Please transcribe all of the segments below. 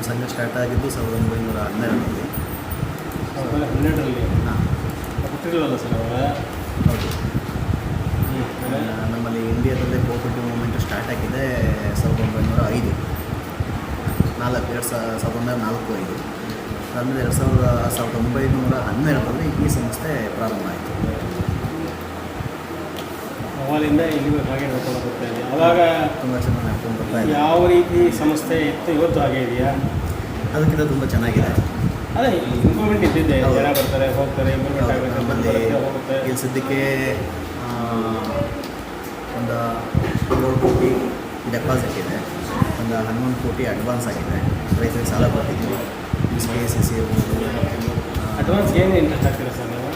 ನಮ್ಮ ಸಂಘ ಸ್ಟಾರ್ಟ್ ಆಗಿದ್ದು ಸಾವಿರದ ಒಂಬೈನೂರ ಹನ್ನೆರಡರಲ್ಲಿ. ಆಮೇಲೆ ಹನ್ನೆರಡರಲ್ಲಿ? ಹಾಂ. ಸರ್ ಹೌದು. ನಮ್ಮಲ್ಲಿ ಇಂಡಿಯಾದಲ್ಲೇ ಕೋಪರೇಟಿವ್ ಮೂಮೆಂಟ್ ಸ್ಟಾರ್ಟ್ ಆಗಿದೆ ಸಾವಿರದ ಒಂಬೈನೂರ ಐದು. ನಾಲ್ಕು ಎರಡು ಸಾವಿರದ ಒಂಬೈನೂರ ನಾಲ್ಕು ಐದು. ಅದಾದಮೇಲೆ ಎರಡು ಸಾವಿರದ ಸಾವಿರದ ಒಂಬೈನೂರ ಹನ್ನೆರಡರಲ್ಲಿ ಈ ಸಂಸ್ಥೆ ಪ್ರಾರಂಭ ಆಯಿತು. ಅವಾಗಿಂದ ಇಲ್ಲಿಗೂ ಹಾಗೆ ನಡ್ಕೊಂಡು ಬರ್ತಾ ಇದೆ ಅವಾಗ ತುಂಬ ಚೆನ್ನಾಗಿ ನಡ್ಕೊಂಡು ಬರ್ತಾ ಇದೆ ಯಾವ ರೀತಿ ಸಂಸ್ಥೆ ಇತ್ತು ಇವತ್ತು ಹಾಗೆ ಇದೆಯಾ? ಅದಕ್ಕಿಂತ ತುಂಬ ಚೆನ್ನಾಗಿದೆ. ಅದೇ ಇಂಪ್ರೂವ್ಮೆಂಟ್ ಇದ್ದಿದ್ದೆ. ಜನ ಬರ್ತಾರೆ ಹೋಗ್ತಾರೆ ಇಂಪ್ರೂವ್ಮೆಂಟ್ ಆಗುತ್ತೆ ಬಂದು ಹೋಗುತ್ತೆ ಇಲ್ಲಿ ಸದ್ಯಕ್ಕೆ ಒಂದು ಏಳು ಕೋಟಿ ಡೆಪಾಸಿಟ್ ಇದೆ. ಒಂದು ಹನ್ನೊಂದು ಕೋಟಿ ಅಡ್ವಾನ್ಸ್ ಆಗಿದೆ. ರೈತರಿಗೆ ಸಾಲ ಕೊಟ್ಟಿದ್ದೀವಿ ಕೆ ಸಿ ಸಿ ಅಡ್ವಾನ್ಸ್ ಏನು ಇಂಟ್ರೆಸ್ಟ್ ಆಗ್ತೀರಾ ಸರ್ ನೀವು?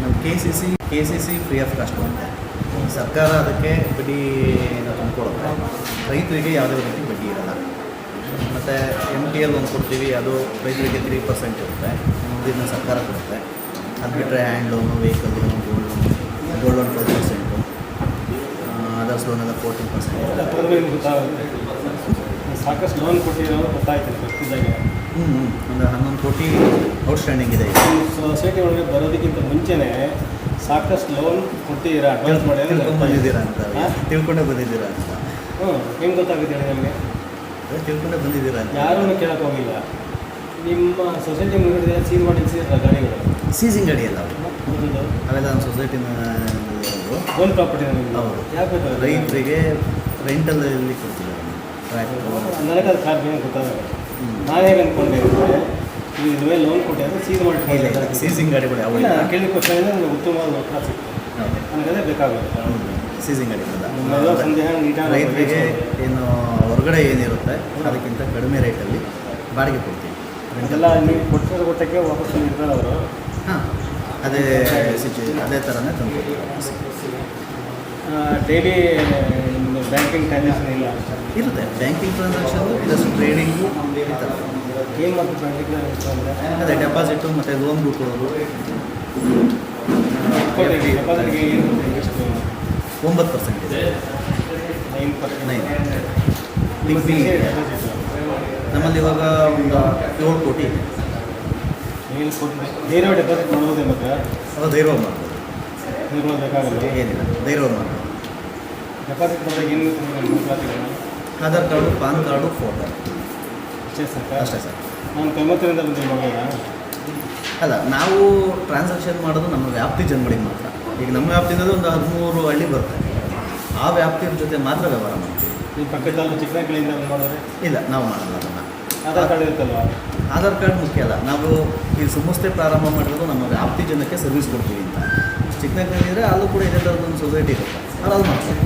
ನಮ್ಮ K C C K C C free of cost ಬರುತ್ತೆ ಸರ್ಕಾರ ಅದಕ್ಕೆ ಬಡ್ಡಿನ ತುಂಬಿಕೊಡುತ್ತೆ ರೈತರಿಗೆ ಯಾವುದೇ ರೀತಿ ಬಡ್ಡಿ ಇರಲ್ಲ. ಮತ್ತು ಎಂ ಟಿ ಎಲ್ ಒಂದು ಕೊಡ್ತೀವಿ, ಅದು ರೈತರಿಗೆ ತ್ರೀ ಪರ್ಸೆಂಟ್ ಇರುತ್ತೆ. ಇದನ್ನು ಸರ್ಕಾರ ಕೊಡುತ್ತೆ. ಅದು ಬಿಟ್ಟರೆ hand loan vehicle loan gold loan gold loan twelve percent others loan ಎಲ್ಲ ಫೋರ್ಟೀನ್ ಪರ್ಸೆಂಟ್ ಸಾಕಷ್ಟು ಲೋನ್ ಕೊಟ್ಟಿರೋ ಗೊತ್ತಾಯ್ತು ಗೊತ್ತಿದ್ದಾಗೆ. ಹ್ಞೂ ಹ್ಞೂ ಒಂದು ಹನ್ನೊಂದು ಕೋಟಿ ಔಟ್ಸ್ಟ್ಯಾಂಡಿಂಗ್ ಇದೆ ಸೊಸೈಟಿ ಒಳಗೆ ಬರೋದಕ್ಕಿಂತ ಮುಂಚೆನೇ ಸಾಕಷ್ಟು ಲೋನ್ ಕೊಟ್ಟಿದ್ದೀರಾ ಅಡ್ವಾನ್ಸ್ ಮಾಡಿ ಬಂದಿದ್ದೀರಾ ಅಂತ? ತಿಳ್ಕೊಂಡೇ ಬಂದಿದ್ದೀರಾ ಅಂತ? ಹ್ಞೂ ಹೆಂಗೆ ಗೊತ್ತಾಗುತ್ತೆ ಹೇಳಿ ನಮಗೆ? ತಿಳ್ಕೊಂಡೇ ಬಂದಿದ್ದೀರಾ ಅಂತ? ಯಾರೂ ಕೇಳಕ್ಕೆ ಹೋಗಿಲ್ಲ. ನಿಮ್ಮ ಸೊಸೈಟಿ ಮುಂದೆ ಸೀಲ್ ಮಾಡಿ ಗಾಡಿಗಳು? ಸೀಸಿಂಗ್ ಗಾಡಿ ಅಲ್ಲ ಅವು ಅವೆಲ್ಲ ನಮ್ಮ ಸೊಸೈಟಿನ ಓನ್ ಪ್ರಾಪರ್ಟಿ ಹೌದು. ಯಾಕೆ ರೈತರಿಗೆ ರೆಂಟಲ್ಲಿ ಕೊಡ್ತೀವಿ ಟ್ರ್ಯಾಕ್ಟರ್ ನನಗೆ ಅದು ಕಾರ್ ಏನು ಗೊತ್ತಾಗಲ್ಲ ನಾನು ಹೇಗೆ ಅಂದ್ಕೊಂಡೆ ಅಂದರೆ ನೀವು ಲೋನ್ ಕೊಟ್ಟಿದ್ರೆ ಸೀಸ್ ಇಲ್ಲ ಇಲ್ಲ ಮಾಡಿ ಸೀಸಿಂಗ್ ಗಾಡಿಗಳು ಯಾವ ಕೇಳಿ ಕ್ವಶನ್ ನನಗೆ ಉತ್ತಮವಾದ ಉತ್ತರ ಸಿಕ್ತು ಹೌದು. ಬೇಕಾಗುತ್ತೆ. ಸೀಸಿಂಗ್ ಗಾಡಿಗಳಲ್ಲ ಸಂದೇಹ ರೈಟ್ ರೈತರಿಗೆ ಏನು ಹೊರಗಡೆ ಏನಿರುತ್ತೆ ಅದಕ್ಕಿಂತ ಕಡಿಮೆ ರೇಟಲ್ಲಿ ಬಾಡಿಗೆ ಕೊಡ್ತೀವಿ. ಅದೆಲ್ಲ ನೀವು ಕೊಟ್ಟಿರೋ ಕೊಟ್ಟಕ್ಕೆ ವಾಪಸ್ ಇರ್ತಾರೆ ಅವರು. ಹಾಂ ಅದೇ ಸಿಚುವೇಶನ್ ಅದೇ ಥರನೇ ತಂದು ಡೈಲಿ ಬ್ಯಾಂಕಿಂಗ್ ಟ್ರಾನ್ಸಾಕ್ಷನ್ ಇಲ್ಲ? ಇರುತ್ತೆ. ಬ್ಯಾಂಕಿಂಗ್ ಟ್ರಾನ್ಸಾಕ್ಷನ್ ಪ್ಲಸ್ ಟ್ರೇಡಿಂಗು ಏನು ಮಾಡ್ತೀವಿ ಬ್ಯಾಂಕಿಂಗ್ ಅಂದರೆ? ಅದೇ ಡೆಪಾಸಿಟು ಮತ್ತು ಲೋನ್ ಬಿಟ್ಕೊಳ್ಳೋದು. ಒಂಬತ್ತು ಪರ್ಸೆಂಟ್ ಇದೆ. ನೈನ್ ಪರ್ಸೆಂಟ್ ನೈನ್ ನಮ್ಮಲ್ಲಿ ಇವಾಗ ಒಂದು ಏಳು ಕೋಟಿ ಇದೆ. ಧೈರ್ಯ ಡೆಪಾಸಿಟ್ ಮಾಡೋದೇ ಮತ್ತೆ? ಅದು ಧೈರ್ಯ ಮಾಡ್ಬೋದು. ಬೇಕಾಗಲ್ಲ? ಏನಿಲ್ಲ. ದಾಖಲಾತಿಗಳು Aadhaar card PAN card photo ಅಷ್ಟೇ ಸರ್. ಅಷ್ಟೇ ಸರ್. ನಾನು ತೊಂಬತ್ತರಿಂದ ಅಲ್ಲ ನಾವು ಟ್ರಾನ್ಸಾಕ್ಷನ್ ಮಾಡೋದು ನಮ್ಮ ವ್ಯಾಪ್ತಿ ಜನಗಳಿಗೆ ಮಾತ್ರ. ಈಗ ನಮ್ಮ ವ್ಯಾಪ್ತಿಯಿಂದ ಒಂದು ಹದಿಮೂರು ಹಳ್ಳಿ ಬರುತ್ತೆ. ಆ ವ್ಯಾಪ್ತಿಯ ಜೊತೆ ಮಾತ್ರ ವ್ಯವಹಾರ ಮಾಡ್ತೀವಿ. ಈ ಪಕ್ಕದಲ್ಲಿ ಚಿಕ್ಕನಹಳ್ಳಿಯಿಂದ ಮಾಡಿದ್ರೆ ಇಲ್ಲ ನಾವು ಮಾಡಲ್ಲ ಅದನ್ನು. ಆಧಾರ್ ಕಾರ್ಡ್ ಇರುತ್ತಲ್ವ? ಆಧಾರ್ ಕಾರ್ಡ್ ಮುಖ್ಯ ಅಲ್ಲ. ನಾವು ಈ ಸಂಸ್ಥೆ ಪ್ರಾರಂಭ ಮಾಡಿರೋದು ನಮ್ಮ ವ್ಯಾಪ್ತಿ ಜನಕ್ಕೆ ಸರ್ವಿಸ್ ಕೊಡ್ತೀವಿ ಅಂತ. ಚಿಕ್ಕನಹಳ್ಳಿ ಇದ್ದರೆ ಅಲ್ಲೂ ಕೂಡ ಇದೇ ಸೊಸೈಟಿ ಇರುತ್ತೆ. ಅದು ಮಾಡ್ತೀವಿ.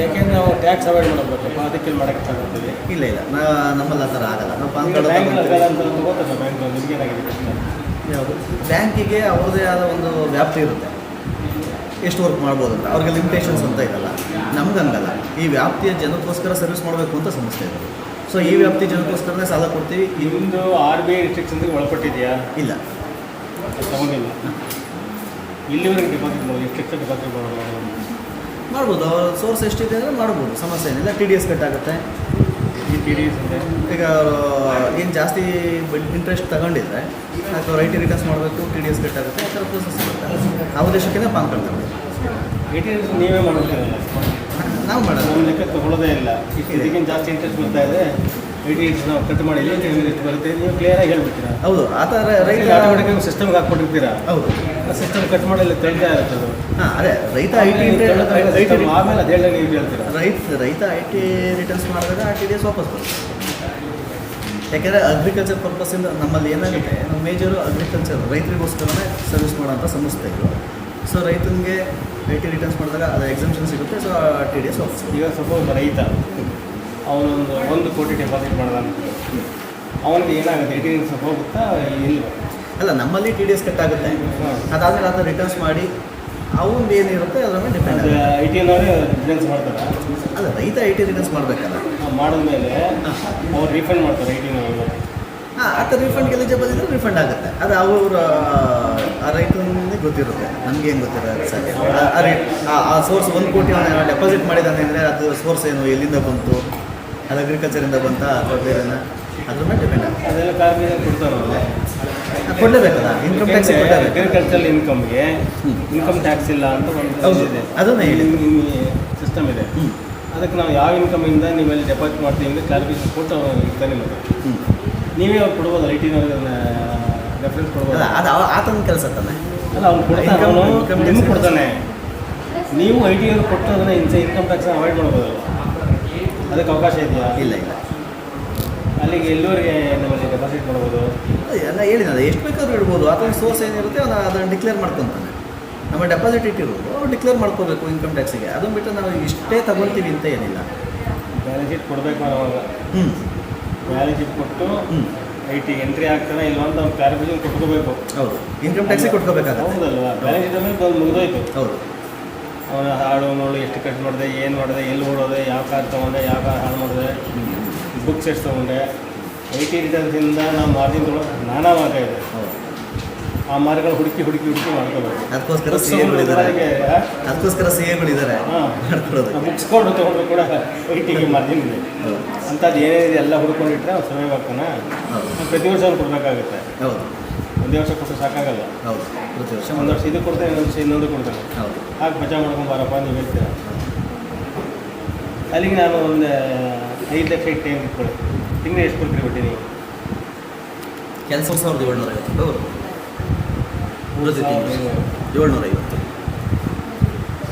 ಯಾಕೆಂದ್ರೆ ನಾವು ಟ್ಯಾಕ್ಸ್ ಅವಾಯ್ಡ್ ಮಾಡಬೇಕು ಅದಕ್ಕೆ ಮಾಡಕ್ಕೆ ತಗೊಳ್ತೀವಿ ಇಲ್ಲ ಇಲ್ಲ. ನಾ ನಮ್ಮಲ್ಲಿ ಆ ಥರ ಆಗಲ್ಲ. ನಾವು ಪಾನ್ ಕಾರ್ಡ್ ತಗೋತಲ್ಲ ಬ್ಯಾಂಕ್ ನಿಮಗೇನಾಗಿದೆ ಯಾವುದು? ಬ್ಯಾಂಕಿಗೆ ಅವ್ರದ್ದೇ ಆದ ಒಂದು ವ್ಯಾಪ್ತಿ ಇರುತ್ತೆ. ಎಷ್ಟು ವರ್ಕ್ ಮಾಡ್ಬೋದು ಅಂತ. ಅವ್ರಿಗೆ ಲಿಮಿಟೇಷನ್ಸ್ ಅಂತ ಇರಲ್ಲ. ನಮ್ಗಂಗಲ್ಲ ಈ ವ್ಯಾಪ್ತಿಯ ಜನಕ್ಕೋಸ್ಕರ ಸರ್ವಿಸ್ ಮಾಡಬೇಕು ಅಂತ ಸಂಸ್ಥೆ ಇದೆ. ಸೊ ಈ ವ್ಯಾಪ್ತಿ ಜನಕ್ಕೋಸ್ಕರನೇ ಸಾಲ ಕೊಡ್ತೀವಿ. ಇವೊಂದು ಆರ್ ಬಿ ಐ ರಿಸ್ಟ್ರಿಕ್ಷನ್ಸ್ಗೆ ಒಳಪಟ್ಟಿದೆಯಾ? ಇಲ್ಲ. ತಗೊಂಡಿಲ್ಲ. ಇಲ್ಲಿವರೆಗೆ ಡಿಪಾಸಿಟ್ ಎಷ್ಟು ಲಕ್ಷ ಡಿಪಾಸಿಟ್ ಮಾಡಬಹುದು ಮಾಡ್ಬೋದು ಅವರ ಸೋರ್ಸ್ ಎಷ್ಟಿದೆ ಅಂದರೆ ಮಾಡ್ಬೋದು ಸಮಸ್ಯೆ ಏನಿಲ್ಲ ಟಿ ಡಿ ಎಸ್ ಕಟ್ಟಾಗುತ್ತೆ ಈ ಟಿ ಡಿ ಎಸ್ ಅಂದರೆ ಈಗ ಏನು ಜಾಸ್ತಿ ಇಂಟ್ರೆಸ್ಟ್ ತಗೊಂಡಿದ್ರೆ ಅಥವಾ ರೈಟ್ ರಿಟರ್ನ್ಸ್ ಮಾಡಬೇಕು ಟಿ ಡಿ ಎಸ್ ಕಟ್ಟಾಗುತ್ತೆ ಆ ಥರ ಪ್ರೊಸೆಸ್ ಇರುತ್ತೆ ಆ ಉದ್ದೇಶಕ್ಕೆ ಪಾನ್ ಕಾರ್ಡ್ ತಗೊಳ್ಳಿ. ಟಿ ಎಸ್ ನೀವೇ ಮಾಡೋದಿಲ್ಲ ನಾವು ಮಾಡೋದು ನಮ್ಮ ಲೆಕ್ಕ ತಗೊಳ್ಳೋದೇ ಇಲ್ಲ. ಇದಕ್ಕೆ ಇದಕ್ಕಿಂತ ಜಾಸ್ತಿ ಇಂಟ್ರೆಸ್ಟ್ ಬರ್ತಾ ಇದೆ. ಎಸ್ ನಾವು ಕಟ್ ಮಾಡಿ ಎಷ್ಟು ಬರುತ್ತೆ. ನೀವು ಕ್ಲಿಯರಾಗಿ ಹೇಳ್ಬಿಡ್ತೀರಾ? ಹೌದು ಆ ಥರ ರೈತ ಆಟೋಮೆಟಿಕ್ ಸಿಸ್ಟಮ್ಗೆ ಹಾಕ್ಕೊಟ್ಟಿರ್ತೀರಾ? ಹೌದು. ಸಿಸ್ಟಮ್ ಕಟ್ ಮಾಡಲ್ಲ ತೆಳ್ತಾ ಇರುತ್ತೆ ಅದು. ಹಾಂ ಅದೇ ರೈತ ಐ ಟಿ ಆಮೇಲೆ ಅದೇ ನೀವು ಹೇಳ್ತೀರಾ? ರೈತ ರೈತ ಐ ಟಿ ರಿಟರ್ನ್ಸ್ ಮಾಡಿದಾಗ ಆ ಟಿ ಡಿ ಎಸ್ ವಾಪಸ್ ಬರುತ್ತೆ. ಯಾಕೆಂದರೆ ಅಗ್ರಿಕಲ್ಚರ್ ಪರ್ಪಸ್ಸಿಂದ ನಮ್ಮಲ್ಲಿ ಏನಾಗುತ್ತೆ? ನಮ್ಮ ಮೇಜರು ಅಗ್ರಿಕಲ್ಚರ್ ರೈತರಿಗೋಸ್ಕರನೇ ಸರ್ವಿಸ್ ಮಾಡೋಂಥ ಸಂಸ್ಥೆ ಇದು. ಸೊ ರೈತನಿಗೆ ಐ ಟಿ ರಿಟರ್ನ್ಸ್ ಮಾಡಿದಾಗ ಅದು ಎಕ್ಸಾಮ್ಷನ್ ಸಿಗುತ್ತೆ ಸೊ ಟಿ ಡಿ ಎಸ್ ವಾಪಸ್. ಈಗ ಸ್ವಲ್ಪ ರೈತ ಅವನೊಂದು ಒಂದು ಕೋಟಿ ಡೆಪಾಸಿಟ್ ಮಾಡಿದಾನೆ. ಅವನಿಗೆ ಏನಾಗುತ್ತೆ? ಟಿ ಎಸ್ ಹೋಗುತ್ತಾ ಇಲ್ಲ? ಅಲ್ಲ ನಮ್ಮಲ್ಲಿ ಟಿ ಡಿ ಎಸ್ ಕಟ್ ಆಗುತ್ತೆ. ಅದಾದಮೇಲೆ ಅದನ್ನ ರಿಟರ್ನ್ಸ್ ಮಾಡಿ ಅವನು ಏನಿರುತ್ತೆ ಅದ್ರ ಮೇಲೆ ಡಿಪೆಂಡ್ ಐ ಟಿ ಎನ್ನವರೇ ರಿಟರ್ನ್ಸ್ ಮಾಡ್ತಾರೆ. ಅಲ್ಲ ರೈತ ಐ ಟಿ ರಿಟರ್ನ್ಸ್ ಮಾಡಬೇಕಲ್ಲ. ಮಾಡಿದ್ಮೇಲೆ ಅವ್ರು ರೀಫಂಡ್ ಮಾಡ್ತಾರೆ ಐ ಟಿ ಹಾಂ ಆ ಥರ ರಿಫಂಡ್ ಎಲಿಜಿಬಲ್ ಇದ್ದರೆ ರಿಫಂಡ್ ಆಗುತ್ತೆ. ಅದು ಅವ್ರ ಆ ರೈತನೇ ಗೊತ್ತಿರುತ್ತೆ. ನಮ್ಗೆ ಏನು ಗೊತ್ತಿರುತ್ತೆ ಸರ್. ಆ- ಆ ರೇ- ಆ- ಆ ಸೋರ್ಸ್ ಒಂದು ಕೋಟಿ ಡೆಪಾಸಿಟ್ ಮಾಡಿದ್ದಾನೆ ಅಂದರೆ ಅದು ಸೋರ್ಸ್ ಏನು ಎಲ್ಲಿಂದ ಬಂತು? ಅದು ಅಗ್ರಿಕಲ್ಚರಿಂದ ಬಂತ ಅಥವಾ ಬೇರೆನ ಅದ್ರ ಮೇಲೆ ಡಿಪೆಂಡ್ ಆಗುತ್ತೆ ಅದೆಲ್ಲ ಕಾರ್ಮಿಕ ಕೊಡ್ತಾರಲ್ಲ. ಕೊಡಲೇಬೇಕಲ್ಲ? ಇನ್ಕಮ್ ಟ್ಯಾಕ್ಸ್ ಅಗ್ರಿಕಲ್ಚರ್ ಇನ್ಕಮ್ಗೆ. ಇನ್ಕಮ್ ಟ್ಯಾಕ್ಸ್ ಇಲ್ಲ ಅಂತ ಒಂದು ಇದೆ ಅದನ್ನೇ ಹೇಳಿದ್ದು. ಸಿಸ್ಟಮ್ ಇದೆ. ಅದಕ್ಕೆ ನಾವು ಯಾವ ಇನ್ಕಮಿಂದ ನೀವೆಲ್ಲಿ ಡೆಪಾಸಿಟ್ ಮಾಡ್ತೀವಿ ಅಂದರೆ ಕ್ಲಾರಿಫಿಕೇಶನ್ ಕೊಟ್ಟು ಇರ್ತಾನೆ ನಿಮಗೆ ನೀವೇ ಅವ್ರು ಕೊಡ್ಬೋದು ಐ ಟಿನವ್ರಿಗೆ ರೆಫರೆನ್ಸ್ ಕೊಡ್ಬೋದು ಅದು ಆತನ ಕೆಲಸ ತಾನೆ. ಅಲ್ಲ ಅವ್ನು ಕೊಡ್ತಾನೆ ಅವನು ನಿಮ್ಗೆ ಕೊಡ್ತಾನೆ. ನೀವು ಐ ಟಿ ಅವ್ರು ಕೊಟ್ಟು ಅದನ್ನ ಇನ್ಸ ಇನ್ಕಮ್ ಟ್ಯಾಕ್ಸ್ ಅವಾಯ್ಡ್ ಮಾಡ್ಬೋದಲ್ಲ. ಅದಕ್ಕೆ ಅವಕಾಶ ಇದೆಯಾ? ಇಲ್ಲ ಇಲ್ಲ. ಅಲ್ಲಿಗೆ ಎಲ್ಲೂರಿಗೆ ನಮ್ಮಲ್ಲಿ ಡೆಪಾಸಿಟ್ ಮಾಡ್ಬೋದು? ಎಲ್ಲ ಹೇಳಿದ ಎಷ್ಟು ಬೇಕಾದರೂ ಇಡ್ಬೋದು ಆತನ ಸೋರ್ಸ್ ಏನಿರುತ್ತೆ ಅದು ಅದನ್ನು ಡಿಕ್ಲೇರ್ ಮಾಡ್ಕೊತಾನೆ. ನಮ್ಮ ಡೆಪಾಸಿಟ್ ಇಟ್ಟಿರೋದು ಅವ್ರು ಡಿಕ್ಲೇರ್ ಮಾಡ್ಕೋಬೇಕು ಇನ್ಕಮ್ ಟ್ಯಾಕ್ಸಿಗೆ ಅದನ್ನು ಬಿಟ್ಟು ನಾವು ಇಷ್ಟೇ ತಗೊಳ್ತೀವಿ ಅಂತ ಏನಿಲ್ಲ. ಬ್ಯಾಲೆನ್ಸ್ ಶೀಟ್ ಕೊಡಬೇಕು ಅವಾಗ. ಹ್ಞೂ ಬ್ಯಾಲೆನ್ಸ್ ಶೀಟ್ ಕೊಟ್ಟು ಹ್ಞೂ ಐ ಟಿ ಎಂಟ್ರಿ ಆಗ್ತಾನೆ ಇಲ್ಲ ಅಂತ ಅವ್ನು ಕ್ಲಾರಿಫಿಕೇಶನ್ ಕೊಟ್ಕೋಬೇಕು. ಹೌದು. ಇನ್ಕಮ್ ಟ್ಯಾಕ್ಸಿಗೆ ಕೊಟ್ಕೋಬೇಕಾಗತ್ತೆ. ಹೌದಲ್ವಾ? ಬ್ಯಾಲೆನ್ಸ್ ಶೀಟ್ ಮೇಲೆ ಮುಗಿದೋಯ್ತು. ಹೌದು. ಅವನ ಹಾಡು ನೋಡು ಎಷ್ಟು ಕಟ್ ಮಾಡಿದೆ ಏನು ಮಾಡಿದೆ ಎಲ್ಲಿ ಓಡೋದೆ ಯಾವ ಕಾರ್ ತೊಗೊಂಡೆ ಯಾವ ಕಾರ್ ಹಾಳು ಮಾಡಿದೆ ಬುಕ್ಸ್ ಎಷ್ಟು ತೊಗೊಂಡೆ. ಐ ಟಿ ರಿಟರ್ನ್ಸಿಂದ ನಾವು ಮಾರ್ಜಿನ್ ತೊಗೊಂಡು ನಾನಾ ಮಾರ್ಗ ಇದೆ. ಆ ಮಾರ್ಗಗಳು ಹುಡುಕಿ ಹುಡುಕಿ ಹುಡುಕಿ ಮಾಡ್ಕೋಬೇಕು. ಅದಕ್ಕೋಸ್ಕರ ಅದಕ್ಕೋಸ್ಕರ ಬುಕ್ಸ್ ಕೊಂಡು ತೊಗೊಂಡ್ರು ಕೂಡ ಐ ಟಿಗೆ ಮಾರ್ಜಿನ್ ಇದೆ. ಅಂಥದ್ದು ಏನೇನಿದೆ ಎಲ್ಲ ಹುಡ್ಕೊಂಡಿಟ್ರೆ ಅವ್ನು ಸರ್ವೈವ್ ಆಗ್ತಾನೆ ಪ್ರತಿ ವರ್ಷ ಕೊಡಬೇಕಾಗುತ್ತೆ. ಹೌದು. ಒಂದೇ ವರ್ಷ ಕೊಟ್ಟರೆ ಸಾಕಾಗಲ್ಲ. ಹೌದು ಪ್ರತಿ ವರ್ಷ. ಒಂದು ವರ್ಷ ಇದು ಕೊಡ್ತೇನೆ ಇನ್ನೊಂದು ವರ್ಷ ಇನ್ನೊಂದು ಕೊಡ್ತೇನೆ ಹೌದು. ಹಾಕಿ ಬಚಾವ್ ಮಾಡ್ಕೊಂಡು ಬಾರಪ್ಪ ನೀವು ಹೇಳ್ತೀರ? ಅಲ್ಲಿಗೆ ನಾನು ಒಂದು ಐದು ಲಕ್ಷ ಇಟ್ಟು ಟೈಮ್ ಇಟ್ಕೊಳ್ಳಿ ತಿಂಗಳು ಎಷ್ಟು ಕೊಡ್ತೀರಿ ಬಡ್ಡಿ ನೀವು? ಕೆಲಸ ಸಾವಿರದ ಏಳ್ನೂರ ಐವತ್ತು. ರೂಪಾಯಿ ಬರುತ್ತೆ ಉಳಿದ ತಿಂಗಳು ಏಳ್ನೂರ ಐವತ್ತು.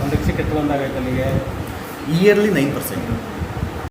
ಒಂದು ಲಕ್ಷಕ್ಕೆ ಎಷ್ಟು ಬಂದಾಗೈತೆ ಅಲ್ಲಿಗೆ ಇಯರ್ಲಿ ನೈನ್ ಪರ್ಸೆಂಟ್